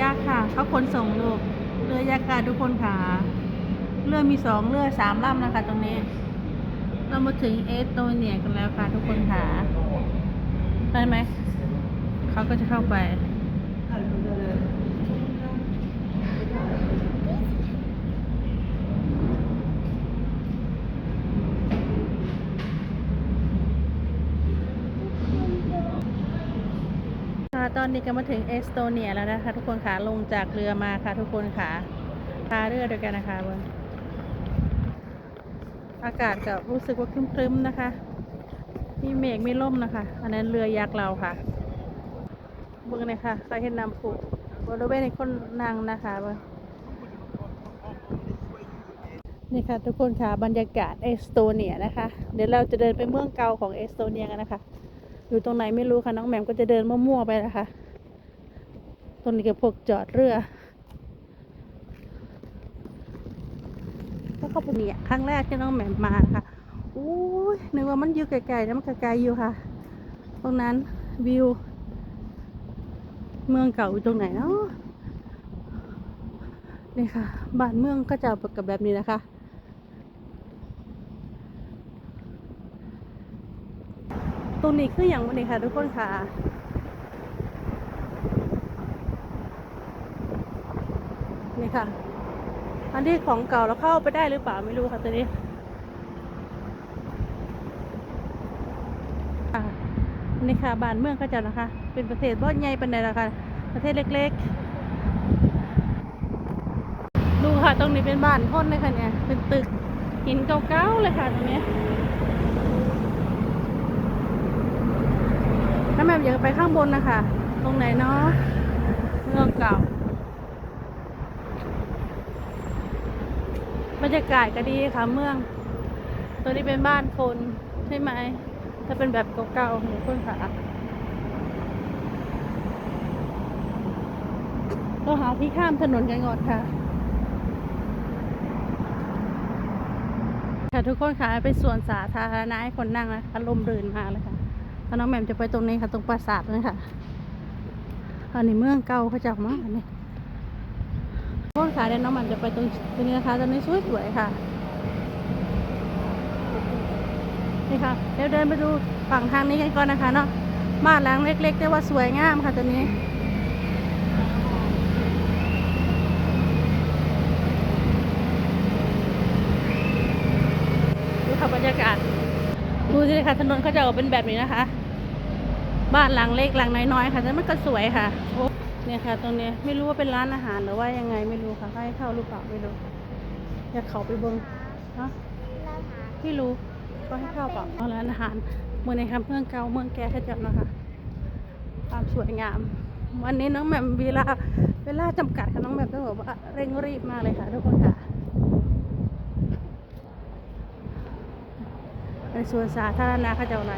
ยักษ์ค่ะ เขาขนส่งลูกเรือยักษ์ค่ะทุกคนค่ะเรือมีสองเรือสามลำนะคะ ตรงนี้ เรามาถึงเอสโตเนียกันแล้วค่ะ ทุกคนค่ะได้ไหมเขาก็จะเข้าไป ค่ะ ตอนนี้ก็มาถึงเอสโตเนียแล้วนะคะ ทุกคนค่ะลงจากเรือมาค่ะ ทุกคนค่ะพาเรือด้วยกันนะคะเบนอากาศก็รู้สึกว่าครึ้มๆนะคะ มีเมฆมีล่มนะคะ อันนั้นเรือยักษ์เราค่ะเบิ่งเลยค่ะใครเห็นน้ำผุบริเวณในคนนั่งนะคะเบิ่งนี่ค่ะทุกคนค่ะบรรยากาศเอสโตเนียนะคะ เดี๋ยวเราจะเดินไปเมืองเก่าของเอสโตเนียกันนะคะ อยู่ตรงไหนไม่รู้ค่ะน้องแหม่มก็จะเดินมั่วๆไปนะคะ ตรงนี้ก็พวกจอดเรือ แล้วก็เป็นเนี่ยครั้งแรกที่น้องแหม่มมาค่ะอู้ยนึกว่ามันอยู่ไกลๆนะมันไกลๆอยู่ค่ะ ตรงนั้นวิว เมืองเก่าอยู่ตรงไหนเนาะนี่ค่ะ บ้านเมืองก็จะกับแบบนี้นะคะ ต รงนี้คืออย่างวันนี้ค่ะทุกคนค่ะนี่ค่ะ อันที่ของเก่าเราเข้าไปได้หรือเปล่าไม่รู้ค่ะตัวนี้นี่ค่ะบ้านเมืองก็จะนะคะ เป็นประเทศบ่ใหญ่เป็นไดละคะประเทศเล็กๆ ดูค่ะตรงนี้เป็นบ้านคนเลยค่ะเนี่ยเป็นตึกหินเก่าๆเลยค่ะตรงนี้ ถ้าแม่อยากไปข้างบนนะคะ ตรงไหนเนาะเมืองเก่า บรรยากาศก็ดีค่ะเมือง ตัวนี้เป็นบ้านคนใช่ไหม ถ้าเป็นแบบเก่าๆของคนค่ะเราหาที่ข้ามถนนกันก่อนค่ะ ค่ะทุกคนค่ะเป็นสวนสาธารณะให้คนนั่งนะคะลมรื่นมาเลยค่ะ ถ้าน้องแหม่มจะไปตรงนี้ค่ะ ตรงปราสาทเลยค่ะ อันนี้เมืองเก่าเขาจับมากอันนี้พวกขาเดินน้องแหม่มจะไปตรงตรงนี้นะคะตรงนี้สวยๆค่ะนี่ค่ะเดี๋ยวเดินไปดูฝั่งทางนี้กันก่อนนะคะเนาะบ้านหลังเล็กๆแต่ว่าสวยงามค่ะตัวนี้ดูค่ะบรรยากาศ ดูสิค่ะถนนเขาจะออกเป็นแบบนี้นะคะ บ้านหลังเล็กหลังน้อยๆค่ะแต่มันก็สวยค่ะโอ้เนี่ยค่ะ ตรงนี้ไม่รู้ว่าเป็นร้านอาหารหรือว่ายังไงไม่รู้ค่ะให้เข้าหรือเปล่าไม่รู้อยากเขาไปเบิ้งฮะไม่รู้ก็ให้เข้าเปล่าเอาร้านอาหารเมืองในคำเมืองเก่าเมืองแก่ให้จับนะคะความสวยงาม วันนี้น้องแหม่มเวลาเวลาจำกัดค่ะน้องแหม่มต้องบอกว่าเร่งรีบมากเลยค่ะทุกคนค่ะ ในส่วนสาธารณะเขาจะเอาไหน